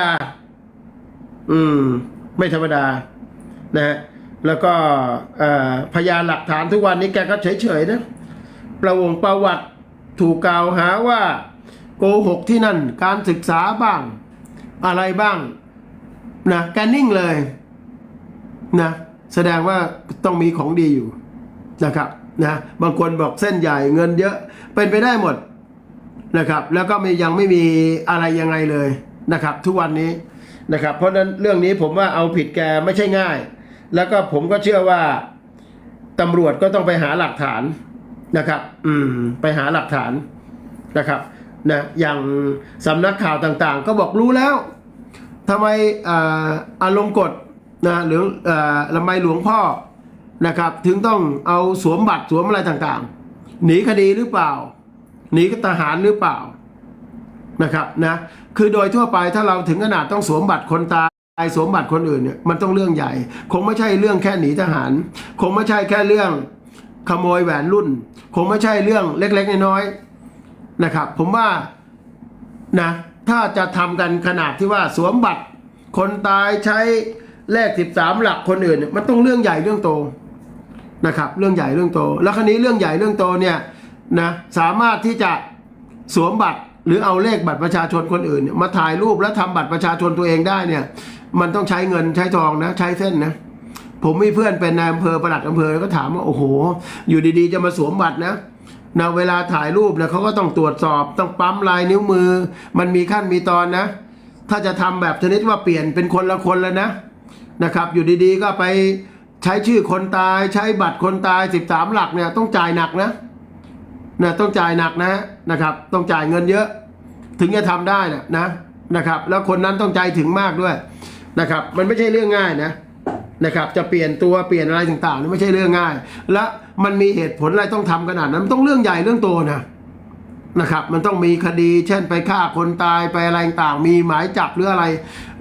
ดา อืม ไม่ธรรมดา นะฮะ แล้วก็พยานหลักฐานทุกวันนี้แกก็เฉยๆนะ ประวงประวัติถูกกล่าวหาว่า โกหกที่นั่น การศึกษาบ้าง อะไรบ้าง นะ แกนิ่งเลย นะ แสดงว่าต้องมีของดีอยู่ นะครับ นะ บางคนบอกเส้นใหญ่เงินเยอะ เป็นไปได้หมดนะครับ แล้วก็ยังไม่มีอะไรยังไงเลย นะครับ ทุกวันนี้นะครับ เพราะฉะนั้นเรื่องนี้ผมว่าเอาผิดแกไม่ใช่ง่าย แล้วก็ผมก็เชื่อว่าตำรวจก็ต้องไปหาหลักฐานนะครับ อืม ไปหาหลักฐานนะครับนะอย่างสำนักข่าวต่างๆ ก็บอกรู้แล้วทำไมอารมณ์กฎนะหรืออ่าทำไมหลวงพ่อนะครับ ถึงต้องเอาสวมบัตรสวมอะไรต่างๆ หนีคดีหรือเปล่า หนีทหารหรือเปล่านะครับนะ คือโดยทั่วไปถ้าเราถึงขนาดต้องสวมบัตรคนตายสวมบัตรคนอื่นเนี่ยมันต้องเรื่องใหญ่ คงไม่ใช่เรื่องแค่หนีทหาร คงไม่ใช่แค่เรื่องขโมยแหวนรุ่น คงไม่ใช่เรื่องเล็กๆน้อยๆนะครับ ผมว่านะถ้าจะทำกันขนาดที่ว่าสวมบัตร คนตายใช้เลขสิบสามหลักคนอื่นเนี่ยมันต้องเรื่องใหญ่เรื่องโตนะครับ เรื่องใหญ่เรื่องโต แล้วคราวนี้เรื่องใหญ่เรื่องโตเนี่ยนะสามารถที่จะสวมบัตร หรือเอาเลขบัตรประชาชนคนอื่น มาถ่ายรูปแล้วทำบัตรประชาชนตัวเองได้เนี่ย มันต้องใช้เงินใช้ทองนะ ใช้เส้นนะผมมีเพื่อนเป็นนายอำเภอประหลัดอำเภอก็ถามว่าโอ้โห อยู่ดีๆ จะมาสวมบัตรนะนะเวลาถ่ายรูปเนี่ยเขาก็ต้องตรวจสอบต้องปั๊มลายนิ้วมือ มันมีขั้นมีตอนนะ ถ้าจะทำแบบชนิดว่าเปลี่ยนเป็นคนละคนแล้วนะนะครับ อยู่ดีๆก็ไปใช้ชื่อคนตาย ใช้บัตรคนตาย 13 หลักเนี่ยต้องจ่ายหนักนะ นะต้องจ่ายหนักนะนะครับ ต้องจ่ายเงินเยอะ ถึงจะทำได้นะนะนะครับ แล้วคนนั้นต้องใจถึงมากด้วยนะครับ มันไม่ใช่เรื่องง่ายนะนะครับ จะเปลี่ยนตัวเปลี่ยนอะไรต่างๆนี่ไม่ใช่เรื่องง่าย และมันมีเหตุผลอะไรต้องทำขนาดนั้นมันต้องเรื่องใหญ่เรื่องโตนะนะครับ มันต้องมีคดี เช่นไปฆ่าคนตายไปอะไรต่างมีหมายจับหรืออะไร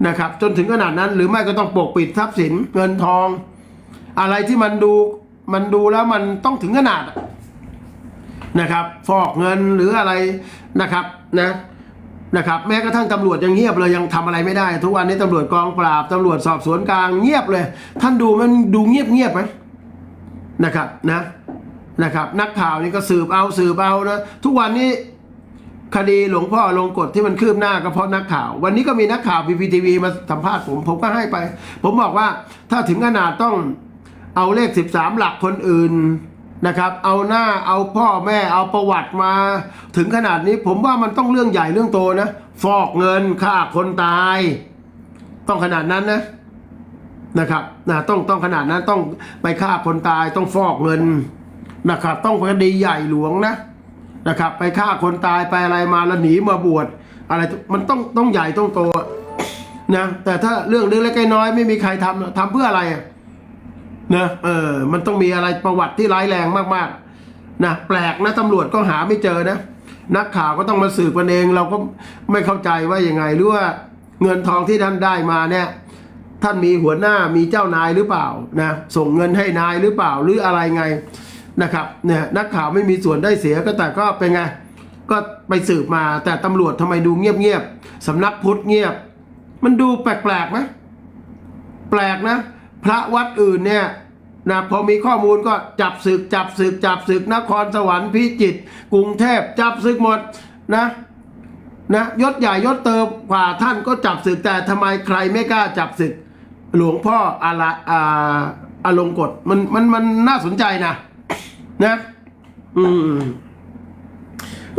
นะครับ จนถึงขนาดนั้น หรือไม่ก็ต้องปกปิดทรัพย์สินเงินทอง อะไรที่มันดูมันดูแล้วมันต้องถึงขนาด นะครับ ฟอกเงินหรืออะไรนะครับนะนะครับ แม้กระทั่งตำรวจยังเงียบเลยยังทำอะไรไม่ได้ ทุกวันนี้ตำรวจกองปราบตำรวจสอบสวนกลางเงียบเลย ท่านดูมันดูเงียบเงียบไหมนะครับนะนะครับ นักข่าวนี่ก็สืบเอาสืบเอานะทุกวันนี้คดีหลวงพ่อลงกฎที่มันคืบหน้าก็เพราะนักข่าว วันนี้ก็มีนักข่าวพีพีทีวีมาสัมภาษณ์ผม ผมก็ให้ไป ผมบอกว่าถ้าถึงขนาดต้องเอาเลข 13 หลักคนอื่น นะครับ เอาหน้าเอาพ่อแม่เอาประวัติมา ถึงขนาดนี้ผมว่ามันต้องเรื่องใหญ่เรื่องโตนะ ฟอกเงินฆ่าคนตาย ต้องขนาดนั้นนะนะครับนะต้องต้องขนาดนั้นต้องไปฆ่าคนตายต้องฟอกเงินนะครับ ต้องคดีใหญ่หลวงนะนะครับ ไปฆ่าคนตายไปอะไรมาแล้วหนีมาบวชอะไรมันต้องต้องใหญ่ต้องโตนะแต่ถ้าเรื่องเล็กๆน้อยๆไม่มีใครทำทำเพื่ออะไรอะ นะเออมันต้องมีอะไรประวัติที่ร้ายแรงมากๆนะแปลกนะตำรวจก็หาไม่เจอนะ นักข่าวก็ต้องมาสืบกันเอง เราก็ไม่เข้าใจว่ายังไงหรือว่าเงินทองที่ท่านได้มาเนี่ยท่านมีหัวหน้ามีเจ้านายหรือเปล่านะส่งเงินให้นายหรือเปล่าหรืออะไรไงนะครับเนี่ยนักข่าวไม่มีส่วนได้เสียก็แต่ก็เป็นไง ก็ไปสืบมาแต่ตำรวจทำไมดูเงียบๆสำนักพุทธเงียบ มันดูแปลกๆไหมแปลกนะ พระวัดอื่นเนี่ยนะพอมีข้อมูลก็จับศึกจับศึกจับศึกนครสวรรค์พิจิตรกรุงเทพจับศึกหมดนะนะยศใหญ่ยศเติมกว่าท่านก็จับศึกแต่ทำไมใครไม่กล้าจับศึก หลวงพ่ออาละอาอารมณ์กฎมันมันมันน่าสนใจนะนะอืม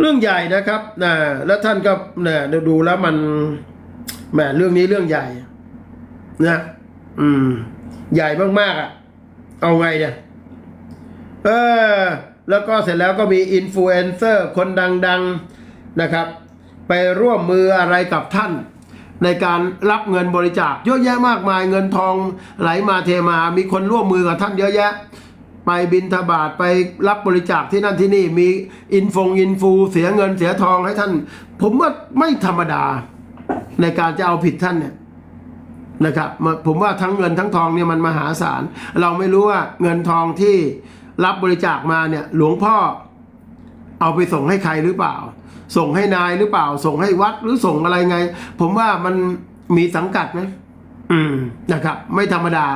เรื่องใหญ่นะครับนะแล้วท่านก็เนี่ยดูแล้วมันแหมเรื่องนี้เรื่องใหญ่นะอืม ใหญ่มากๆอะ เอาไงเนี่ย เออ แล้วก็เสร็จแล้วก็มีอินฟลูเอนเซอร์คนดัง ๆนะครับ ไปร่วมมืออะไรกับท่าน ในการรับเงินบริจาคเยอะแยะมากมายเงินทองไหลมาเทมา มีคนร่วมมือกับท่านเยอะแยะ ไปบินทบาทไปรับบริจาคที่นั่นที่นี่ มีอินฟงอินฟูเสียเงินเสียทองให้ท่าน ผมว่าไม่ธรรมดาในการจะเอาผิดท่านเนี่ย นะครับผมว่าทั้งเงินทั้งทองเนี่ยมันมหาศาล เราไม่รู้ว่าเงินทองที่รับบริจาคมาเนี่ยหลวงพ่อเอาไปส่งให้ใครหรือเปล่า ส่งให้นายหรือเปล่า ส่งให้วัดหรือส่งอะไรไง ผมว่ามันมีสังกัดไหมอืมนะครับ ไม่ธรรมดา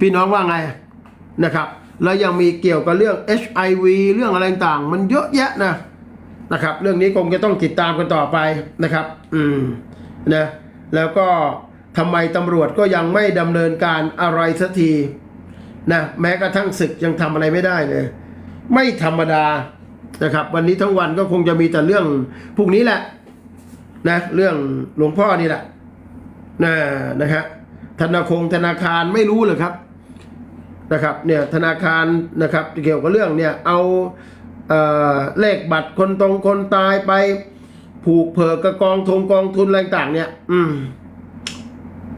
พี่น้องว่าไงนะครับ แล้วยังมีเกี่ยวกับเรื่อง HIV เรื่องอะไรต่างมันเยอะแยะนะนะครับ เรื่องนี้คงจะต้องติดตามกันต่อไปนะครับ อืมนะแล้วก็ ทำไมตำรวจก็ยังไม่ดำเนินการอะไรสักทีนะแม้กระทั่งศึกยังทำอะไรไม่ได้เลย ไม่ธรรมดานะครับ วันนี้ทั้งวันก็คงจะมีแต่เรื่องพวกนี้แหละนะเรื่องหลวงพ่อนี่แหละนะนะฮะธนาคงธนาคารไม่รู้เลยครับนะครับเนี่ยธนาคารนะครับเกี่ยวกับเรื่องเนี่ยเอาเอ่อเลขบัตรคนตรงคนตายไปผูกเผิกกับกองทงกองทุนอะไรต่างเนี่ย อืม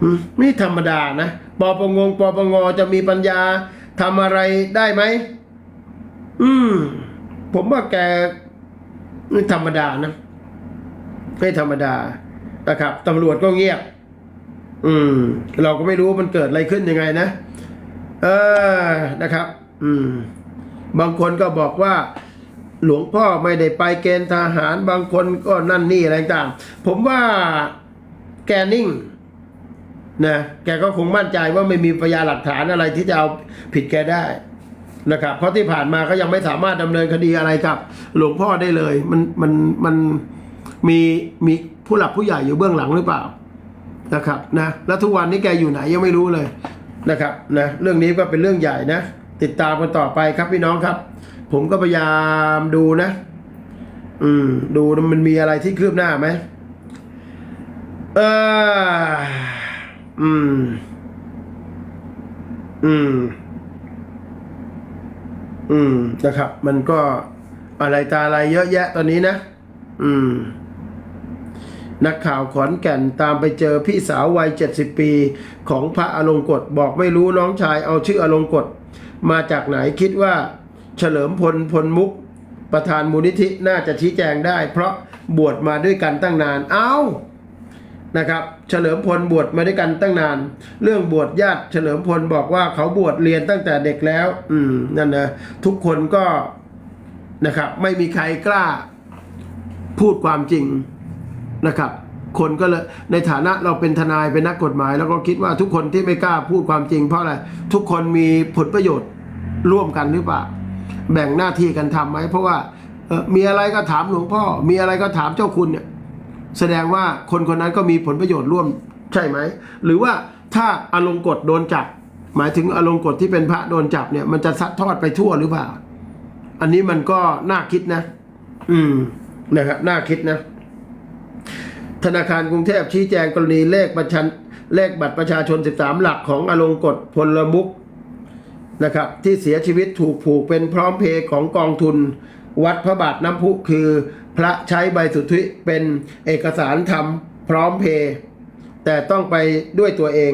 อืมนี่ธรรมดานะปปงงปปงจะมีปัญญาทำอะไรได้ไหม อืม ผมว่าแกนี่ธรรมดานะไม่ธรรมดานะครับตำรวจก็เงียบ อืม เราก็ไม่รู้มันเกิดอะไรขึ้นยังไงนะ เออนะครับ อืม บางคนก็บอกว่า หลวงพ่อไม่ได้ไปเกณฑ์ทหาร บางคนก็นั่นนี่อะไรต่าง ผมว่าแกนิ่ง นะแกก็คงมั่นใจว่าไม่มีพยานหลักฐานอะไรที่จะเอาผิดแกได้นะครับ เพราะที่ผ่านมาก็ยังไม่สามารถดำเนินคดีอะไรกับ หลวงพ่อได้เลย มันมันมันมีมีผู้หลักผู้ใหญ่อยู่เบื้องหลังหรือเปล่านะครับนะแล้วทุกวันนี้แกอยู่ไหนยังไม่รู้เลยนะครับนะเรื่องนี้ก็เป็นเรื่องใหญ่นะ ติดตามกันต่อไปครับพี่น้องครับ ผมก็พยายามดูนะ อืม ดูมันมีอะไรที่คืบหน้าไหมเออ อืม อืม อืม นะครับ มันก็อะไรตาอะไรเยอะแยะตอนนี้นะ อืม นักข่าวขอนแก่นตามไปเจอพี่สาววัยเจ็ดสิบปี ของพระอลงกฎบอกไม่รู้น้องชายเอาชื่ออลงกฎมาจากไหนคิดว่า เฉลิมพลพลมุก ประธานมูลนิธิน่าจะชี้แจงได้ เพราะบวชมาด้วยกันตั้งนาน เอา นะครับเฉลิมพลบวชมาด้วยกันตั้งนาน เรื่องบวชญาติเฉลิมพลบอกว่าเขาบวชเรียนตั้งแต่เด็กแล้ว อืมนั่นนะทุกคนก็นะครับ ไม่มีใครกล้าพูดความจริงนะครับ คนก็เลยในฐานะเราเป็นทนายเป็นนักกฎหมาย แล้วก็คิดว่าทุกคนที่ไม่กล้าพูดความจริง เพราะอะไรทุกคนมีผลประโยชน์ร่วมกันหรือเปล่าแบ่งหน้าที่กันทำไหมเพราะว่ามีอะไรก็ถามหลวงพ่อ มีอะไรก็ถามเจ้าคุณเนี่ย แสดงว่าคนคนนั้นก็มีผลประโยชน์ร่วมใช่ไหม หรือว่าถ้าอารมณ์กฎโดนจับ หมายถึงอารมณ์กฎที่เป็นพระโดนจับเนี่ยมันจะซัดทอดไปทั่วหรือเปล่า อันนี้มันก็น่าคิดนะ อืมนะครับน่าคิดนะ ธนาคารกรุงเทพชี้แจงกรณีเลขประชันเลขบัตรประชาชน 13 หลักของอลงกฎพลมุกนะครับ ที่เสียชีวิตถูกผูกเป็นพร้อมเพย์ของกองทุน วัดพระบาทน้ำพุคือ พระใช้ใบสุทธิเป็นเอกสารทำพร้อมเพย์แต่ต้องไปด้วยตัวเอง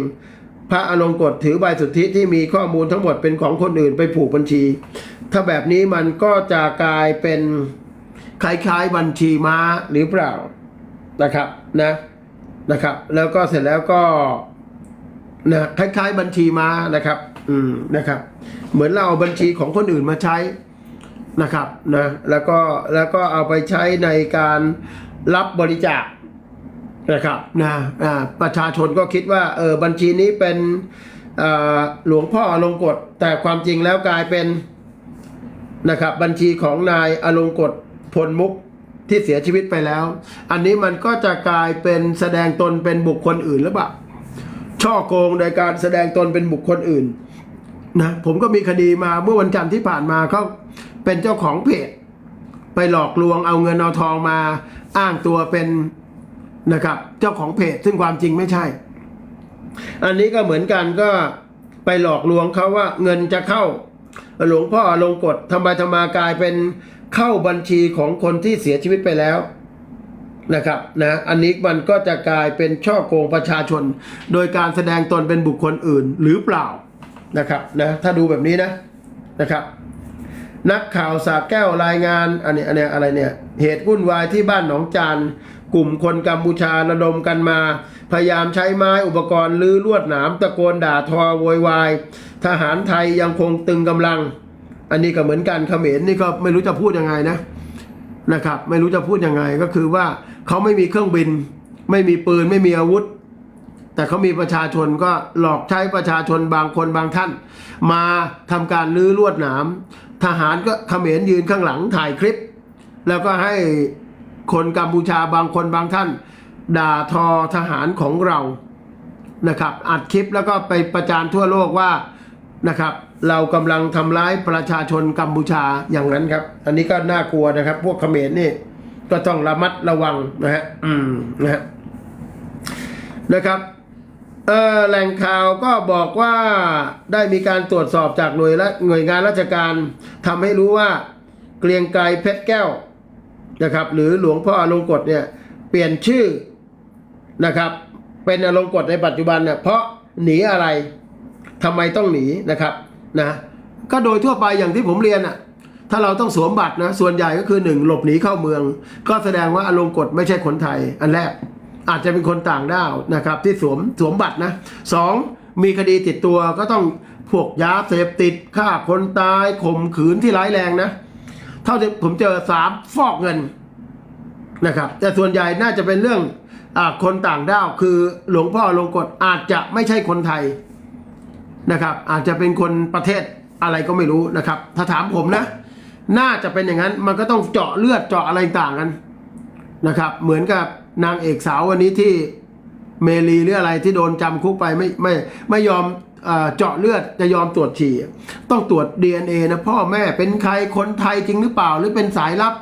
พระอลงกฎถือใบสุทธิที่มีข้อมูลทั้งหมดเป็นของคนอื่นไปผูกบัญชี ถ้าแบบนี้มันก็จะกลายเป็นคล้ายๆบัญชีม้าหรือเปล่านะครับนะนะครับ แล้วก็เสร็จแล้วก็นะคล้ายๆบัญชีม้านะครับ อืมนะครับ เหมือนเราเอาบัญชีของคนอื่นมาใช้ นะครับนะแล้วก็แล้วก็เอาไปใช้ในการรับบริจาคนะครับนะประชาชนก็คิดว่าเออบัญชีนี้เป็นหลวงพ่ออลงกฎแต่ความจริงแล้วกลายเป็นนะครับบัญชีของนายอลงกฎพลมุกที่เสียชีวิตไปแล้ว อันนี้มันก็จะกลายเป็นแสดงตนเป็นบุคคลอื่นหรือเปล่าช่อโกงโดยการแสดงตนเป็นบุคคลอื่นนะผมก็มีคดีมาเมื่อวันจันทร์ที่ผ่านมาเขา เป็นเจ้าของเพจ ไปหลอกลวงเอาเงินเอาทองมา อ้างตัวเป็นนะครับ เจ้าของเพจซึ่งความจริงไม่ใช่ อันนี้ก็เหมือนกันก็ไปหลอกลวงเขาว่าเงินจะเข้า หลวงพ่อลงกฎทำไมทำมากลายเป็นเข้าบัญชีของคนที่เสียชีวิตไปแล้วนะครับนะอันนี้มันก็จะกลายเป็นช่อโกงประชาชน โดยการแสดงตนเป็นบุคคลอื่นหรือเปล่านะครับนะถ้าดูแบบนี้นะนะครับ นักข่าวสาแก้วรายงานอันนี้อันนี้อะไรเนี่ยเหตุวุ่นวายที่บ้านหนองจานกลุ่มคนกัมพูชาระดมกันมา พยายามใช้ไม้อุปกรณ์ลื้อลวดหนามตะโกนด่าทอโวยวาย ทหารไทยยังคงตึงกำลัง อันนี้ก็เหมือนกันเขมรนี่ก็ไม่รู้จะพูดยังไงนะนะครับไม่รู้จะพูดยังไงก็คือว่าเขาไม่มีเครื่องบิน ไม่มีปืนไม่มีอาวุธ แต่เขามีประชาชนก็หลอกใช้ประชาชนบางคนบางท่าน มาทำการลื้อลวดหนาม ทหารก็เขมรยืนข้างหลังถ่ายคลิป แล้วก็ให้คนกัมพูชาบางคนบางท่าน ด่าทอทหารของเรานะครับ อัดคลิปแล้วก็ไปประจานทั่วโลกว่านะครับ เรากำลังทำร้ายประชาชนกัมพูชาอย่างนั้นครับ อันนี้ก็น่ากลัวนะครับ พวกเขมรนี่ก็ต้องระมัดระวังนะฮะอืมนะฮะนะครับ เออแหล่งข่าวก็บอกว่าได้มีการตรวจสอบจากหน่วยละหน่วยงานราชการทำให้รู้ว่าเกรียงไกรเพชรแก้วนะครับ หรือหลวงพ่ออลงกฎเนี่ยเปลี่ยนชื่อนะครับ เป็นอลงกฎในปัจจุบันเนี่ยเพราะหนีอะไรทำไมต้องหนีนะครับนะก็โดยทั่วไปอย่างที่ผมเรียนอะถ้าเราต้องสวมบัตรนะส่วนใหญ่ก็คือหนึ่งหลบหนีเข้าเมือง ก็แสดงว่าอลงกฎไม่ใช่คนไทยอันแรก อาจจะเป็นคนต่างด้าวนะครับที่สวมสวมบัตรนะสองมีคดีติดตัวก็ต้องพวกยาเสพติดฆ่าคนตายข่มขืนที่ร้ายแรงนะ เท่าที่ผมเจอสามฟอกเงินนะครับ แต่ส่วนใหญ่น่าจะเป็นเรื่องอาคนต่างด้าวคือหลวงพ่อลงกฎอาจจะไม่ใช่คนไทยนะครับ อาจจะเป็นคนประเทศอะไรก็ไม่รู้นะครับ ถ้าถามผมนะ น่าจะเป็นอย่างนั้นมันก็ต้องเจาะเลือดเจาะอะไรต่างกันนะครับ เหมือนกับ นางเอกสาววันนี้ที่เมลีหรืออะไรที่โดนจำคุกไปไม่ไม่ไม่ยอมเจาะเลือดจะยอมตรวจฉี่ต้องตรวจ DNA นะพ่อแม่เป็นใครคนไทยจริงหรือเปล่าหรือเป็นสายลับ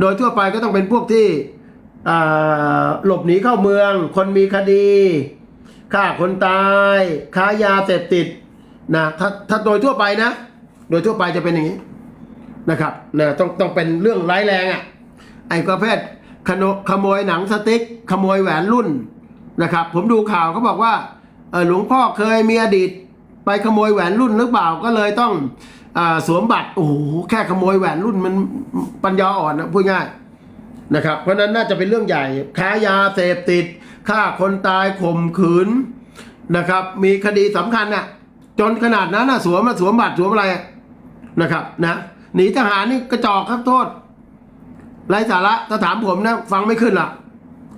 โดยทั่วไปก็ต้องเป็นพวกที่หลบหนีเข้าเมือง คนมีคดีฆ่าคนตายค้ายาเสพติดนะถ้าถ้าโดยทั่วไปนะ โดยทั่วไปจะเป็นอย่างนี้นะครับนะต้องต้องเป็นเรื่องร้ายแรงอะ่ะไอ้ประเภท ขโนขโมยหนังสติ๊กขโมยแหวนรุ่นนะครับ ผมดูข่าวเขาบอกว่าหลวงพ่อเคยมีอดีต ไปขโมยแหวนรุ่นหรือเปล่าก็เลยต้องอสวมบัตรโอ้โหแค่ขโมยแหวนรุ่นมันปัญญาอ่อนนะพูดง่ายนะครับ เพราะนั้นน่าจะเป็นเรื่องใหญ่ค้ายาเสพติดฆ่าคนตายข่มขืนนะครับ มีคดีสำคัญน่ะจนขนาดนั้นน่ะสวมมาสวมบัตรสวมอะไรนะครับนะหนีทหารนี่กระจอกครับโทษ ไร้สาระถ้าถามผมนะฟังไม่ขึ้นละ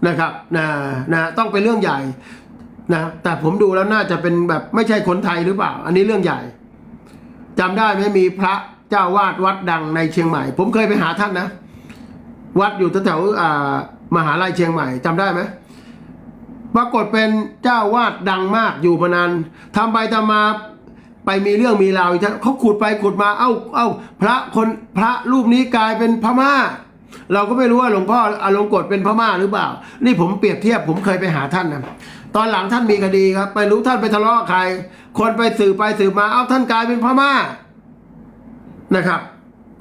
นะครับนะนะต้องเป็นเรื่องใหญ่นะแต่ผมดูแล้วน่าจะเป็นแบบไม่ใช่คนไทยหรือเปล่า อันนี้เรื่องใหญ่จำได้ไหมมีพระเจ้าวาดวัดดังในเชียงใหม่ ผมเคยไปหาท่านนะ วัดอยู่แถวมหาลัยเชียงใหม่จำได้ไหมปรากฏเป็นเจ้าวาดดังมากอยู่มานานทำไปทำมาไปมีเรื่องมีราวเขาขุดไปขุดมา เอ้าเอ้าพระคนพระรูปนี้กลายเป็นพม่า เราก็ไม่รู้ว่าหลวงพ่ออลงกฎเป็นพม่าหรือเปล่า นี่ผมเปรียบเทียบผมเคยไปหาท่านนะตอนหลังท่านมีคดีครับ ไปรู้ท่านไปทะเลาะใคร คนไปสืบไปสืบมาเอ้าท่านกลายเป็นพม่านะครับ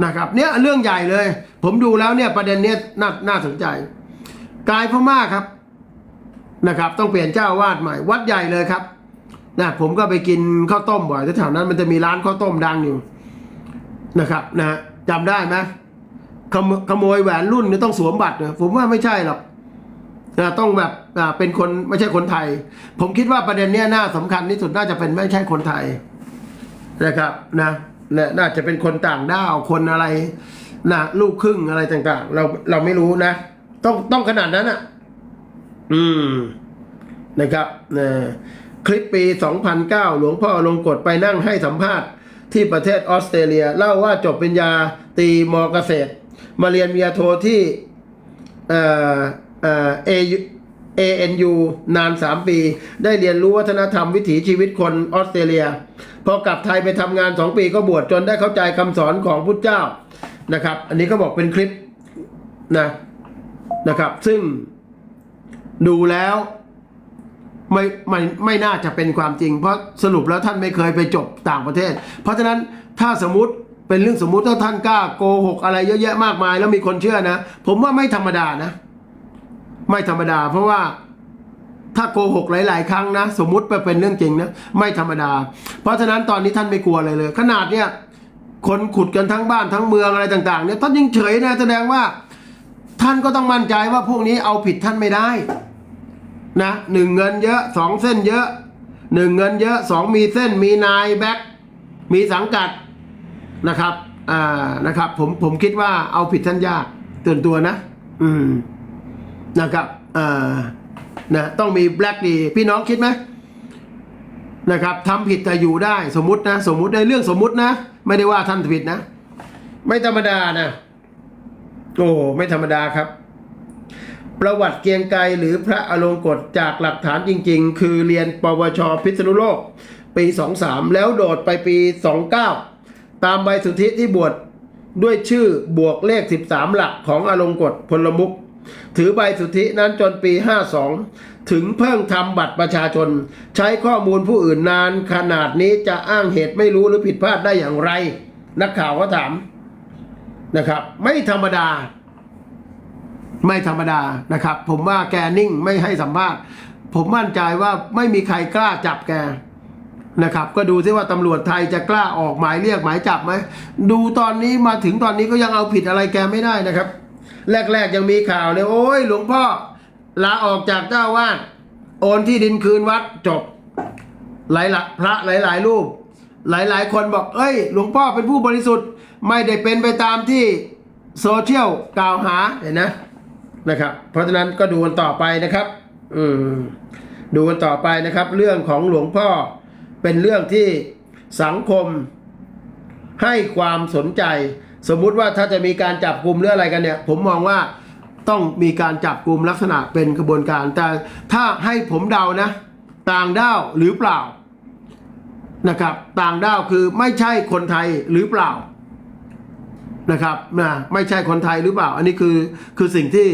นะครับ เนี่ยเรื่องใหญ่เลย ผมดูแล้วเนี่ยประเด็นเนี้ยน่าน่าสนใจ กลายพม่าครับนะครับ ต้องเปลี่ยนเจ้าวาดใหม่ วัดใหญ่เลยครับนะผมก็ไปกินข้าวต้มบ่อยแถวนั้นมันจะมีร้านข้าวต้มดังอยู่นะครับนะจำได้ไหม ขโมขโมยแหวนรุ่นเนี่ยต้องสวมบัตรเนะผมว่าไม่ใช่หรอกนะต้องแบบเป็นคนไม่ใช่คนไทย ผมคิดว่าประเด็นเนี้ยน่าสำคัญที่สุดน่าจะเป็นไม่ใช่คนไทยนะครับนะนะน่าจะเป็นคนต่างด้าวคนอะไรนะลูกครึ่งอะไรต่างๆ เราเราไม่รู้นะ ต้องต้องขนาดนั้นอะ อืมนะครับนะคลิปปี 2009 หลวงพ่อลงกฎไปนั่งให้สัมภาษณ์ที่ประเทศออสเตรเลีย เล่าว่าจบปริญญาตีมเกษตร มาเรียนวิทยาโทที่เอ่อเอ่อ ANU นาน 3 ปี ได้เรียนรู้วัฒนธรรมวิถีชีวิตคนออสเตรเลีย พอกลับไทยไปทำงาน 2 ปีก็บวชจนได้เข้าใจคำสอนของพุทธเจ้านะครับ อันนี้เขาบอกเป็นคลิปนะนะครับ ซึ่งดูแล้วไม่ไม่ไม่น่าจะเป็นความจริง เพราะสรุปแล้วท่านไม่เคยไปจบต่างประเทศ เพราะฉะนั้นถ้าสมมติ เป็นเรื่องสมมุติถ้าท่านกล้าโกหกอะไรเยอะแยะมากมาย แล้วมีคนเชื่อนะ ผมว่าไม่ธรรมดานะ ไม่ธรรมดา เพราะว่าถ้าโกหกหลาย ๆ ครั้งนะ สมมุติไปเป็นเรื่องจริงนะ ไม่ธรรมดา เพราะฉะนั้นตอนนี้ท่านไม่กลัวอะไรเลย ขนาดเนี้ยคนขุดกันทั้งบ้านทั้งเมืองอะไรต่าง ๆ เนี่ยท่านยังเฉยนะแสดงว่า ท่านก็ต้องมั่นใจว่าพวกนี้เอาผิดท่านไม่ได้ นะหนึ่งเงินเยอะสองเส้นเยอะหนึ่งเงินเยอะสองมีเส้นมีนายแบ็คมีสังกัด นะครับอ่านะครับ ผมผมคิดว่าเอาผิดท่านยากเตือนตัวนะ อืมนะครับอ่านะต้องมีแบล็กดีพี่น้องคิดไหมนะครับทำผิดแต่อยู่ได้สมมตินะ สมมติในเรื่องสมมตินะ ไม่ได้ว่าท่านผิดนะ ไม่ธรรมดานะโอ้ไม่ธรรมดาครับ ประวัติเกียงไกรหรือพระอลงกฎจากหลักฐานจริง ๆ คือเรียนปวช พิษณุโลก ปี 23 แล้วโดดไปปี 29 ตามใบสุทธิที่บวชด้วยชื่อบวกเลข 13 หลักของอลงกฎพลมุก ถือใบสุทธินั้นจนปี 52 ถึงเพิ่งทำบัตรประชาชน ใช้ข้อมูลผู้อื่นนานขนาดนี้จะอ้างเหตุไม่รู้หรือผิดพลาดได้อย่างไร นักข่าวก็ถามนะครับ ไม่ธรรมดา ไม่ธรรมดานะครับ ผมว่าแกนิ่งไม่ให้สัมภาษณ์ผมมั่นใจว่าไม่มีใครกล้าจับแก นะครับก็ดูซิว่าตำรวจไทยจะกล้าออกหมายเรียกหมายจับไหมดูตอนนี้มาถึงตอนนี้ก็ยังเอาผิดอะไรแกไม่ได้นะครับ แรกๆยังมีข่าวเลยโอ้ยหลวงพ่อลาออกจากเจ้าวาดโอนที่ดินคืนวัดจบหลายๆพระหลายๆรูป หลายๆ คนบอก เอ้ย หลวงพ่อเป็นผู้บริสุทธิ์ไม่ได้เป็นไปตามที่โซเชียลกล่าวหาเห็นนะนะครับ เพราะฉะนั้นก็ดูกันต่อไปนะครับ อืมดูกันต่อไปนะครับ เรื่องของหลวงพ่อ เป็นเรื่องที่สังคมให้ความสนใจ สมมุติว่าถ้าจะมีการจับกลุ่มหรืออะไรกันเนี่ย ผมมองว่าต้องมีการจับกลุ่มลักษณะเป็นกระบวนการ แต่ถ้าให้ผมเดานะ ต่างด้าวหรือเปล่านะครับ ต่างด้าวคือไม่ใช่คนไทยหรือเปล่านะครับนะไม่ใช่คนไทยหรือเปล่า อันนี้คือคือสิ่งที่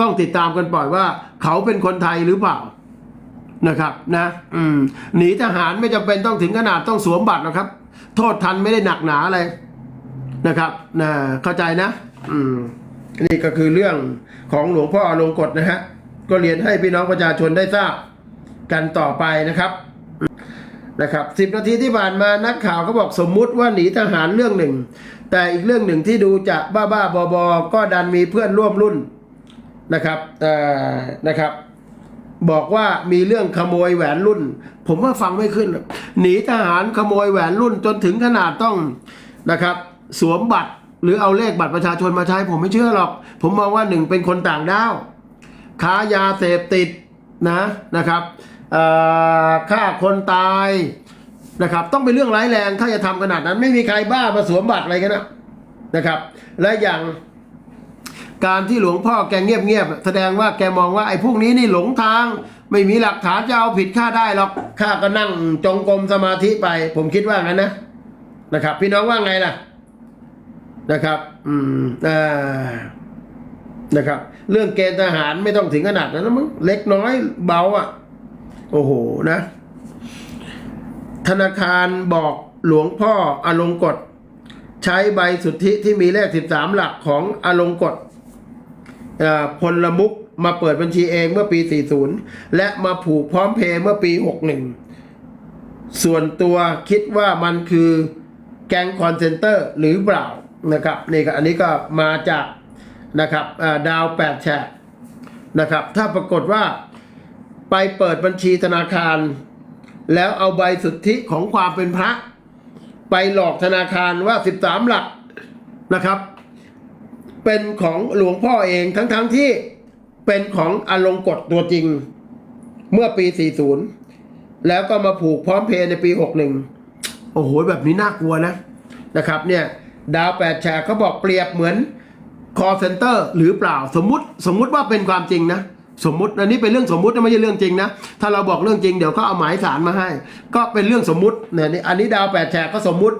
ต้องติดตามกันปล่อยว่า เขาเป็นคนไทยหรือเปล่า นะครับนะอืมหนีทหารไม่จำเป็นต้องถึงขนาดต้องสวมบัตรนะครับ โทษทันไม่ได้หนักหนาอะไรนะครับนะเข้าใจนะ อืมนี่ก็คือเรื่องของหลวงพ่ออลงกฎนะฮะก็เรียนให้พี่น้องประชาชนได้ทราบกันต่อไปนะครับนะครับสิบนาทีที่ผ่านมานักข่าวเขาบอกสมมุติว่าหนีทหารเรื่องหนึ่ง แต่อีกเรื่องหนึ่งที่ดูจะบ้าบ้าบอบอก็ดันมีเพื่อนร่วมรุ่นนะครับเอ่อนะครับ บอกว่ามีเรื่องขโมยแหวนรุ่น ผมว่าฟังไม่ขึ้น หนีทหารขโมยแหวนรุ่นจนถึงขนาดต้องนะครับ สวมบัตรหรือเอาเลขบัตรประชาชนมาใช้ ผมไม่เชื่อหรอก ผมมองว่าหนึ่งเป็นคนต่างด้าวค้ายาเสพติดนะนะครับอ่อฆ่าคนตายนะครับ ต้องเป็นเรื่องร้ายแรงถ้าจะทำขนาดนั้น ไม่มีใครบ้ามาสวมบัตรอะไรกันนะนะครับ และอย่าง การที่หลวงพ่อแกเงียบๆแสดงว่าแกมองว่าไอ้พวกนี้นี่หลงทาง ไม่มีหลักฐานจะเอาผิดข้าได้หรอกข้าก็นั่งจงกรมสมาธิไป ผมคิดว่างั้นนะนะครับ พี่น้องว่าไงล่ะนะครับ อืมอ่านะครับ เรื่องเกณฑ์ทหารไม่ต้องถึงขนาดนั้นมั้งเล็กน้อยเบาอะ โอ้โหนะ ธนาคารบอกหลวงพ่ออลงกฎใช้ใบสุทธิที่มีเลข 13 หลักของอลงกฎ พลมุกมาเปิดบัญชีเองเมื่อปี 40 และมาผูกพร้อมเพย์เมื่อปี 61 ส่วนตัวคิดว่ามันคือแก๊งคอนเซนเตอร์หรือเปล่านะครับนี่ก็อันนี้ก็มาจากนะครับดาวแปดแฉกนะครับ ถ้าปรากฏว่าไปเปิดบัญชีธนาคาร แล้วเอาใบสุทธิของความเป็นพระ ไปหลอกธนาคารว่า 13 หลักนะครับ เป็นของหลวงพ่อเองทั้งๆทที่เป็นของอลงกฎตัวจริง เมื่อปี 40 แล้วก็มาผูกพร้อมเพย์ในปี 61 โอ้โห แบบนี้น่ากลัวนะนะครับเนี่ยดาวแปดแฉกเขาบอกเปรียบเหมือน call center หรือเปล่าสมมติสมมุติว่าเป็นความจริงนะ สมมติอันนี้เป็นเรื่องสมมุตินะไม่ใช่เรื่องจริงนะ ถ้าเราบอกเรื่องจริงเดี๋ยวเขาเอาหมายสารมาให้ ก็เป็นเรื่องสมมุติเนี่ยอันนี้ดาวแปดแฉกก็สมมุติ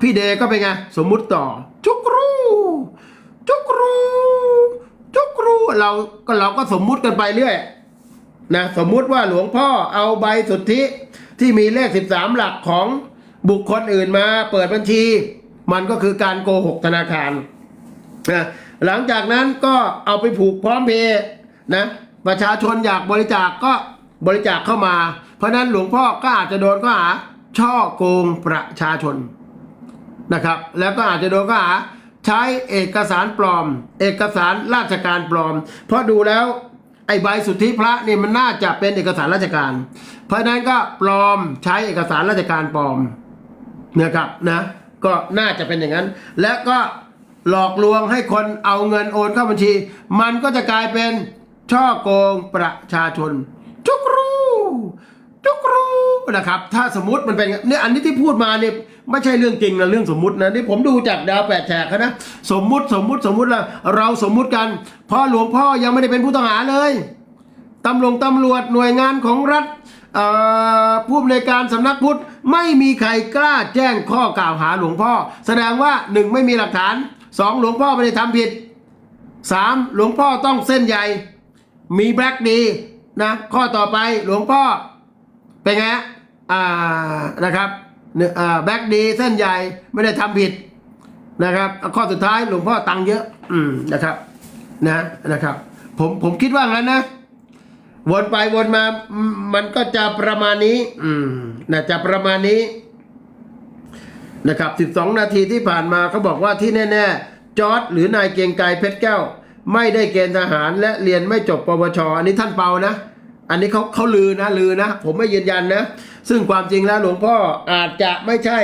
พี่เดก็เป็นไงสมมุติต่อจุกรูจุกรูจุกรู เราก็เราก็สมมุติกันไปเรื่อยนะสมมุติว่าหลวงพ่อเอาใบสุทธิที่มีเลข 13 หลักของบุคคลอื่นมาเปิดบัญชี มันก็คือการโกหกธนาคารนะหลังจากนั้นก็เอาไปผูกพร้อมเพย์นะประชาชนอยากบริจาคก็บริจาคเข้ามา เพราะฉะนั้นหลวงพ่อก็อาจจะโดนข้อหาช่อโกงประชาชนนะครับ แล้วก็อาจจะโดนข้อหา ใช้เอกสารปลอม เอกสารราชการปลอม เพราะดูแล้วไอ้ใบสุทธิพระนี่มันน่าจะเป็นเอกสารราชการ เพราะนั้นก็ปลอมใช้เอกสารราชการปลอมนะครับนะก็น่าจะเป็นอย่างนั้น และก็หลอกลวงให้คนเอาเงินโอนเข้าบัญชี มันก็จะกลายเป็นช่อโกงประชาชน จุกรูจุกรูนะครับ ถ้าสมมติมันเป็นเนี่ยอันนี้ที่พูดมาเนี่ย ไม่ใช่เรื่องจริงนะเรื่องสมมุตินะนี่ผมดูจากดาวแปดแฉกนะสมมุติสมมุติสมมุติละเราสมมุติกันพราะหลวงพ่อยังไม่ได้เป็นผู้ต้องหาเลยตำรวจตำรวจหน่วยงานของรัฐผู้อำนวยการสำนักพุทธไม่มีใครกล้าแจ้งข้อกล่าวหาหลวงพ่อ แสดงว่าหนึ่งไม่มีหลักฐานสองหลวงพ่อไม่ได้ทำผิดสามหลวงพ่อต้องเส้นใหญ่ มีแบล็กดีนะข้อต่อไปหลวงพ่อเป็นไงฮะอ่านะครับ เนี่อแบ็กดีเส้นใหญ่ไม่ได้ทำผิดนะครับ ข้อสุดท้ายหลวงพ่อตังเยอะ อืมนะครับ นะนะครับ ผมผมคิดว่างั้นนะวนไปวนมา มันก็จะประมาณนี้ อืมนะจะประมาณนี้ นะครับ 12 นาทีที่ผ่านมาเขาบอกว่าที่แน่ๆจอร์ดหรือนายเกียงไกรเพชรแก้ว ไม่ได้เกณฑ์ทหารและเรียนไม่จบปวช อันนี้ท่านเปานะ อันนี้เขาเขาลือนะลือนะ ผมไม่ยืนยันนะ ซึ่งความจริงแล้วหลวงพ่ออาจจะไม่ใช่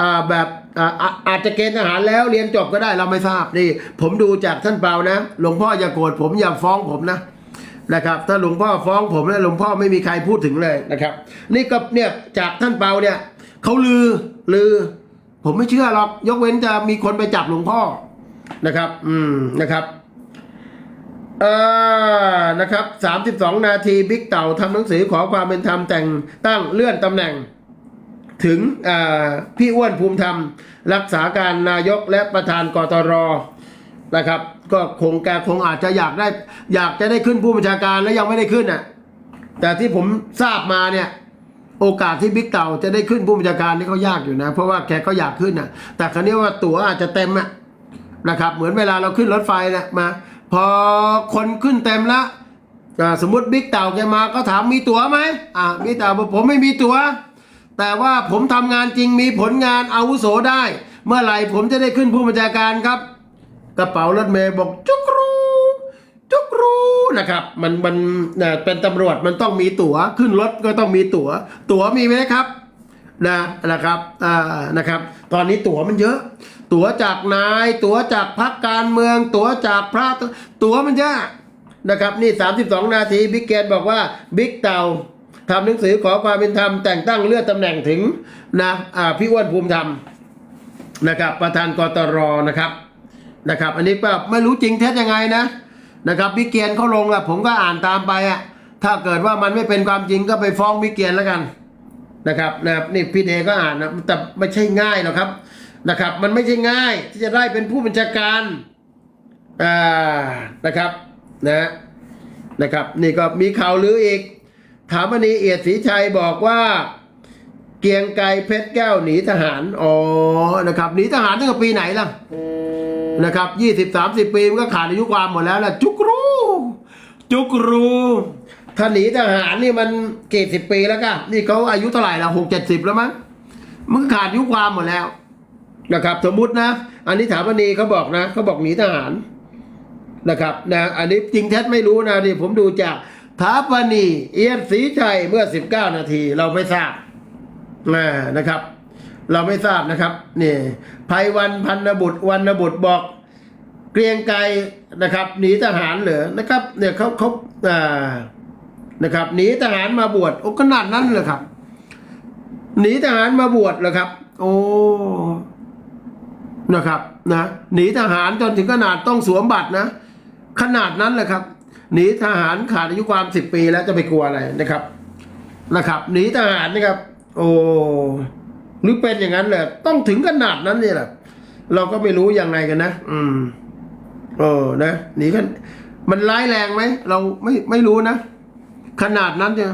อ่าแบบอ่าอาจจะเกณฑ์ทหารแล้วเรียนจบก็ได้เราไม่ทราบนี่ ผมดูจากท่านเปานะ หลวงพ่ออย่าโกรธผมอย่าฟ้องผมนะนะครับ ถ้าหลวงพ่อฟ้องผมแล้วหลวงพ่อไม่มีใครพูดถึงเลยนะครับ นี่ก็เนี่ยจากท่านเปาเนี่ยเขาลือลือ ผมไม่เชื่อหรอกยกเว้นจะมีคนไปจับหลวงพ่อนะครับ อืมนะครับ เอ่อนะครับสามสิบสองนาทีบิ๊กเต่าทำหนังสือขอความเป็นธรรมแต่งตั้งเลื่อนตำแหน่ง ถึงพี่อ้วนภูมิธรรม รักษาการนายกและประธานกตรนะครับ ก็คงแกคงอาจจะอยากได้ อยากจะได้ขึ้นผู้บัญชาการแล้วยังไม่ได้ขึ้นอะแต่ที่ผมทราบมาเนี่ยโอกาสที่บิ๊กเต่าจะได้ขึ้นผู้บัญชาการนี่เขายากอยู่นะ เพราะว่าแกก็อยากขึ้นอะแต่ครั้นี้ว่าตั๋วอาจจะเต็มอะนะครับ เหมือนเวลาเราขึ้นรถไฟนะมา พอคนขึ้นเต็มแล้วสมมติบิ๊กเต่าแกมาก็ถามมีตั๋วไหมอ่าบิ๊กเต่าบอกผมไม่มีตั๋ว แต่ว่าผมทำงานจริงมีผลงานอาวุโสได้ เมื่อไหร่ผมจะได้ขึ้นผู้บัญชาการครับ กระเป๋ารถเมย์บอกจุกรูจุกรูนะครับ มันมันเอ่อเป็นตำรวจมันต้องมีตั๋ว ขึ้นรถก็ต้องมีตั๋วตั๋วมีไหมครับ นะนะครับอ่านะครับ ตอนนี้ตั๋วมันเยอะ ตั๋วจากนาย ตั๋วจากพรรคการเมือง ตั๋วจากพระตั๋วมันเยอะนะครับนี่ 32 นาทีบิ๊กเกนบอกว่าบิ๊กเต่าทำหนังสือขอความเป็นธรรมแต่งตั้งเลื่อนตำแหน่งถึงนะอ่าพี่อ้วนภูมิธรรมนะครับประธานกตรนะครับนะครับ อันนี้ก็ไม่รู้จริงเท็จยังไงนะนะครับบิ๊กเกียนเขาลงอะผมก็อ่านตามไปอะถ้าเกิดว่ามันไม่เป็นความจริงก็ไปฟ้องบิ๊กเกียนแล้วกัน นะครับนะครับนี่พี่เดก็อ่านนะแต่ไม่ใช่ง่ายหรอกครับนะครับ มันไม่ใช่ง่ายที่จะได้เป็นผู้บัญชาการอ่านะครับนะนะครับ นี่ก็มีข่าวลืออีก ถามนีเอียดศรีชัยบอกว่า เกียงไกรเพชรแก้วหนีทหารอ๋อนะครับหนีทหารตั้งแต่ปีไหนล่ะนะครับยี่สิบสามสิบปีมันก็ขาดอายุความหมดแล้วล่ะจุกรูจุกรู ถ้าหนีทหารนี่มันเกตสิบปีแล้วก็นี่เขาอายุเท่าไหร่ละหกเจ็ดสิบแล้วมั้งมันขาดอายุความหมดแล้วนะครับ สมมุตินะ อันนี้ถามนีเขาบอกนะเขาบอกหนีทหารนะครับนะอันนี้จริงเท็จไม่รู้นะนี่ผมดูจากถาปณีเอียนศรีชัยเมื่อสิบเก้านาที เราไม่ทราบนะครับ เราไม่ทราบนะครับนี่ภัยวันพันนบุตรวันนบุตรบอกเกรียงไกรนะครับ หนีทหารเหรอนะครับเนี่ยเขาเขาอ่า นะครับหนีทหารมาบวชโอ้ขนาดนั้นเลยครับหนีทหารมาบวชเหรอครับ โอ้นะครับนะหนีทหารจนถึงขนาดต้องสวมบัตรนะ ขนาดนั้นเลยครับหนีทหารขาดอายุความสิบปีแล้วจะไปกลัวอะไรนะครับนะครับหนีทหารนะครับ โอ้หรือเป็นอย่างนั้นเลยต้องถึงขนาดนั้นเนี่ยแหละเราก็ไม่รู้ยังไงกันนะอืมเออนะหนีกันมันร้ายแรงไหมเราไม่ไม่รู้นะ ขนาดนั้นเนี่ย